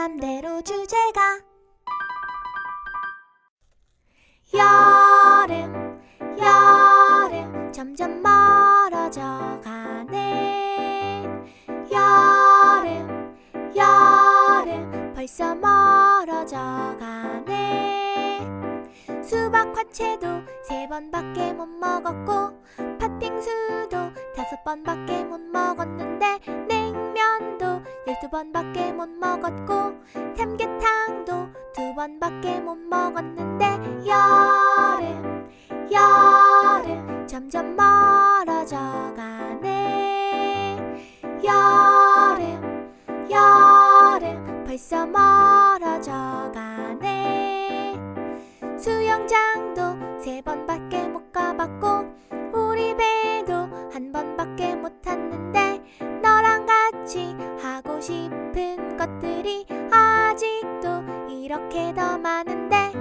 맘대로 주제가 여름 여름 점점 멀어져 가네. 여름 여름 벌써 멀어져 가네. 수박 화채도 세 번밖에 못 먹었고 팥빙수도 다섯 번밖에 못 먹었는데 번밖에 못 먹었고 삼계탕도 두 번밖에 못 먹었는데 여름 여름 점점 멀어져 가네. 여름 여름 벌써 멀 것들이 아직도 이렇게 더 많은데 여